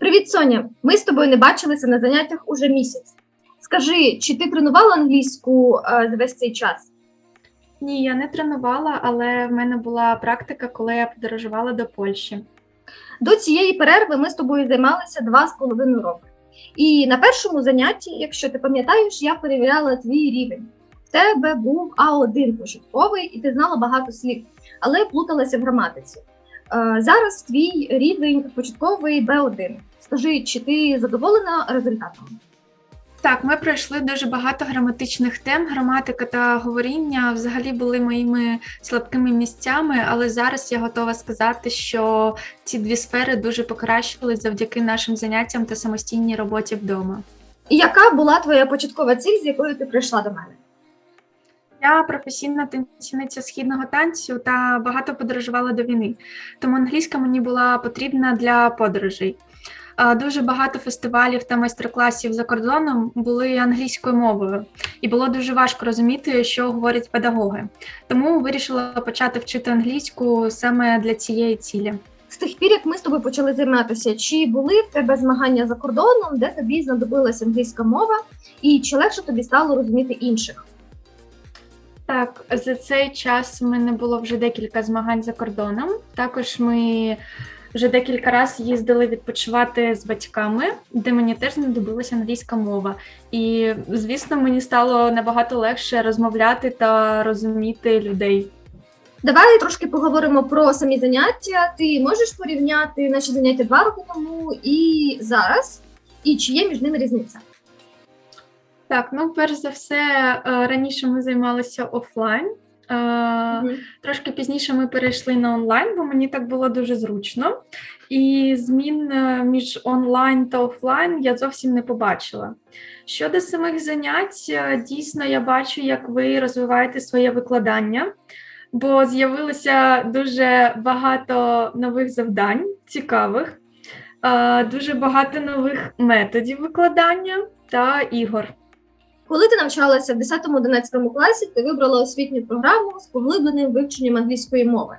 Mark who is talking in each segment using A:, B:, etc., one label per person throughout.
A: Привіт, Соня. Ми з тобою не бачилися на заняттях уже місяць. Скажи, чи ти тренувала англійську е, за весь цей час?
B: Ні, я не тренувала, але в мене була практика, коли я подорожувала до Польщі.
A: До цієї перерви ми з тобою займалися два з половиною роки. І на першому занятті, якщо ти пам'ятаєш, я перевіряла твій рівень. В тебе був А1 початковий, і ти знала багато слів, але плуталася в граматиці. Е, зараз твій рівень початковий Б1. Скажи, чи ти задоволена результатом?
B: Так, ми пройшли дуже багато граматичних тем. Граматика та говоріння взагалі були моїми слабкими місцями, але зараз я готова сказати, що ці дві сфери дуже покращились завдяки нашим заняттям та самостійній роботі вдома.
A: Яка була твоя початкова ціль, з якою ти прийшла до мене?
B: Я професійна танцівниця східного танцю та багато подорожувала до війни, тому англійська мені була потрібна для подорожей. Дуже багато фестивалів та майстер-класів за кордоном були англійською мовою, і було дуже важко розуміти, що говорять педагоги. Тому вирішила почати вчити англійську саме для цієї цілі.
A: З тих пір, як ми з тобою почали займатися, чи були в тебе змагання за кордоном, де тобі знадобилася англійська мова, і чи легше тобі стало розуміти інших?
B: Так, за цей час в мене було вже декілька змагань за кордоном. Також ми вже декілька разів їздили відпочивати з батьками, де мені теж знадобилася англійська мова. І, звісно, мені стало набагато легше розмовляти та розуміти людей.
A: Давай трошки поговоримо про самі заняття. Ти можеш порівняти наші заняття два роки тому і зараз, і чи є між ними різниця?
B: Так, ну перш за все, е, раніше ми займалися офлайн.
A: Мгм.
B: Трошки пізніше ми перейшли на онлайн, бо мені так було дуже зручно. І змін е, між онлайн та офлайн я зовсім не побачила. Щодо самих занять, дійсно я бачу, як ви розвиваєте своє викладання, бо з'явилося дуже багато нових завдань, цікавих, дуже багато нових методів викладання та ігор.
A: Коли ти навчалася в 10-11 класі, ти вибрала освітню програму з поглибленим вивченням англійської мови.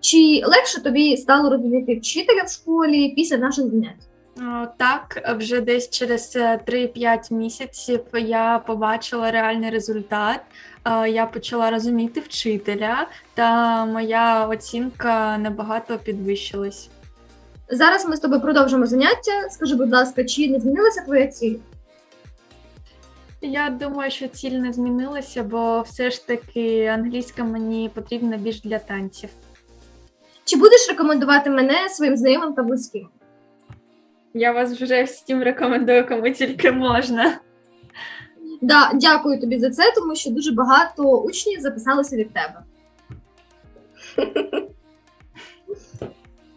A: Чи легше тобі стало розуміти вчителя в школі після наших занять?
B: Так, вже десь через е, 3-5 місяців я побачила реальний результат. Е, Я почала розуміти вчителя, та моя оцінка набагато підвищилась.
A: Зараз ми з тобою продовжимо заняття. Скажи, будь ласка, чи не змінилася твоя ціль?
B: Я думаю, що ціль не змінилася, бо все ж таки англійська мені потрібна більш для танців.
A: Чи будеш рекомендувати мене своїм знайомим та близьким?
B: Я вас вже всім рекомендую, кому тільки можна.
A: Да, дякую тобі за це, тому що дуже багато учнів записалися від тебе.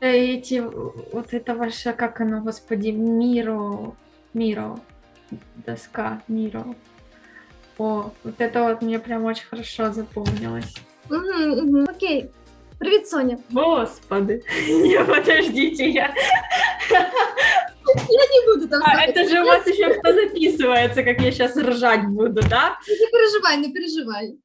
B: Эти, вот это ваше, как оно, господи, Миро, Миро, доска, Миро. О, вот это вот мне прям очень хорошо запомнилось.
A: Угу, угу. Окей. Привіт, Соня.
B: Господи, не, подождите, я...
A: Я не буду там.
B: А
A: слухати.
B: это же у вас еще кто записывается, как я сейчас ржать буду, да?
A: Не переживай, не переживай.